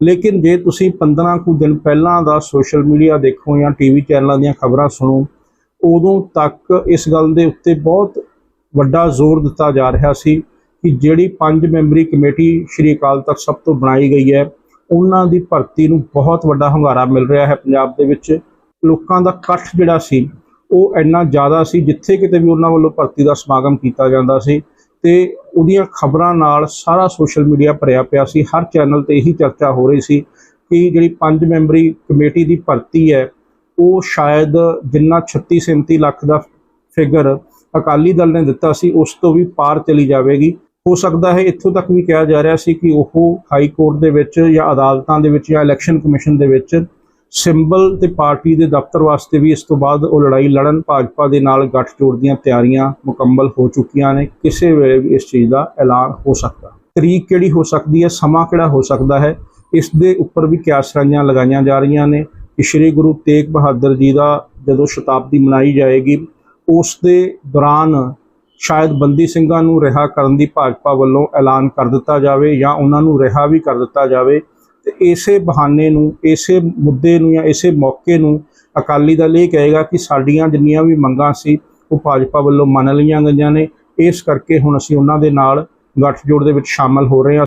ਲੇਕਿਨ ਜੇ ਤੁਸੀਂ 15 ਕੁ ਦਿਨ ਪਹਿਲਾਂ ਦਾ ਸੋਸ਼ਲ ਮੀਡੀਆ ਦੇਖੋ ਜਾਂ ਟੀਵੀ ਚੈਨਲਾਂ ਦੀਆਂ ਖਬਰਾਂ ਸੁਣੋ, ਉਦੋਂ ਤੱਕ ਇਸ ਗੱਲ ਦੇ ਉੱਤੇ ਬਹੁਤ ਵੱਡਾ ਜ਼ੋਰ ਦਿੱਤਾ ਜਾ ਰਿਹਾ ਸੀ ਕਿ ਜਿਹੜੀ ਪੰਜ ਮੈਂਬਰੀ ਕਮੇਟੀ ਸ਼੍ਰੀ ਅਕਾਲ ਤਖਤ ਸਭ ਤੋਂ ਬਣਾਈ ਗਈ ਹੈ, ਉਹਨਾਂ ਦੀ ਭਰਤੀ ਨੂੰ ਬਹੁਤ ਵੱਡਾ ਹੁੰਗਾਰਾ ਮਿਲ ਰਿਹਾ ਹੈ ਪੰਜਾਬ ਦੇ ਵਿੱਚ। ਲੋਕਾਂ ਦਾ ਇਕੱਠ ਜਿਹੜਾ ਸੀ, ਉਹ ਇੰਨਾ ਜ਼ਿਆਦਾ ਸੀ ਜਿੱਥੇ ਕਿਤੇ ਵੀ ਉਹਨਾਂ ਵੱਲੋਂ ਭਰਤੀ ਦਾ ਸਮਾਗਮ ਕੀਤਾ ਜਾਂਦਾ ਸੀ। ਤੇ ਉਹਦੀਆਂ ਖਬਰਾਂ ਨਾਲ ਸਾਰਾ ਸੋਸ਼ਲ ਮੀਡੀਆ ਭਰਿਆ ਪਿਆ ਸੀ। ਹਰ ਚੈਨਲ ਤੇ ਇਹੀ ਚਰਚਾ ਹੋ ਰਹੀ ਸੀ ਕਿ ਜਿਹੜੀ ਪੰਜ ਮੈਂਬਰੀ ਕਮੇਟੀ ਦੀ ਭਰਤੀ ਹੈ, ਉਹ ਸ਼ਾਇਦ ਜਿੰਨਾ 36 37 ਲੱਖ ਦਾ ਫਿਗਰ ਅਕਾਲੀ ਦਲ ਨੇ ਦਿੱਤਾ ਸੀ, ਉਸ ਤੋਂ ਵੀ ਪਾਰ ਚਲੀ ਜਾਵੇਗੀ। ਹੋ ਸਕਦਾ ਹੈ ਇੱਥੋਂ ਤੱਕ ਵੀ ਕਿਹਾ ਜਾ ਰਿਹਾ ਸੀ ਕਿ ਉਹ ਹਾਈ ਕੋਰਟ ਦੇ ਵਿੱਚ ਜਾਂ ਅਦਾਲਤਾਂ ਦੇ ਵਿੱਚ ਜਾਂ ਇਲੈਕਸ਼ਨ ਕਮਿਸ਼ਨ ਦੇ ਵਿੱਚ ਸਿੰਬਲ ਤੇ ਪਾਰਟੀ ਦੇ ਦਫ਼ਤਰ ਵਾਸਤੇ ਵੀ ਇਸ ਤੋਂ ਬਾਅਦ ਉਹ ਲੜਾਈ ਲੜਨ ਭਾਜਪਾ ਦੇ ਨਾਲ ਗੱਠਜੋੜ ਦੀਆਂ ਤਿਆਰੀਆਂ ਮੁਕੰਮਲ ਹੋ ਚੁੱਕੀਆਂ ਨੇ, ਕਿਸੇ ਵੇਲੇ ਵੀ ਇਸ ਚੀਜ਼ ਦਾ ਐਲਾਨ ਹੋ ਸਕਦਾ। ਤਰੀਕ ਕਿਹੜੀ ਹੋ ਸਕਦੀ ਹੈ, ਸਮਾਂ ਕਿਹੜਾ ਹੋ ਸਕਦਾ ਹੈ, ਇਸ ਦੇ ਉੱਪਰ ਵੀ ਕਿਆਸਰਾਈਆਂ ਲਗਾਈਆਂ ਜਾ ਰਹੀਆਂ ਨੇ। ਕਿ ਸ੍ਰੀ ਗੁਰੂ ਤੇਗ ਬਹਾਦਰ ਜੀ ਦਾ ਜਦੋਂ ਸ਼ਤਾਬਦੀ ਮਨਾਈ ਜਾਏਗੀ, ਉਸ ਦੇ ਦੌਰਾਨ ਸ਼ਾਇਦ ਬੰਦੀ ਸਿੰਘਾਂ ਨੂੰ ਰਿਹਾ ਕਰਨ ਦੀ ਭਾਜਪਾ ਵੱਲੋਂ ਐਲਾਨ ਕਰ ਦਿੱਤਾ ਜਾਵੇ ਜਾਂ ਉਹਨਾਂ ਨੂੰ ਰਿਹਾ ਵੀ ਕਰ ਦਿੱਤਾ ਜਾਵੇ ਤੇ ਇਸੇ ਬਹਾਨੇ ਨੂੰ, ਇਸੇ ਮੁੱਦੇ ਨੂੰ ਜਾਂ ਇਸੇ ਮੌਕੇ ਨੂੰ ਅਕਾਲੀ ਦਲ ਇਹ ਕਹੇਗਾ ਕਿ ਸਾਡੀਆਂ ਜਿੰਨੀਆਂ ਵੀ ਮੰਗਾਂ ਸੀ, ਉਹ ਭਾਜਪਾ ਵੱਲੋਂ ਮੰਨ ਲਈਆਂ ਗਈਆਂ ਨੇ। ਇਸ ਕਰਕੇ ਹੁਣ ਅਸੀਂ ਉਹਨਾਂ ਦੇ ਨਾਲ ਗੱਠਜੋੜ ਦੇ ਵਿੱਚ ਸ਼ਾਮਲ ਹੋ ਰਹੇ ਹਾਂ।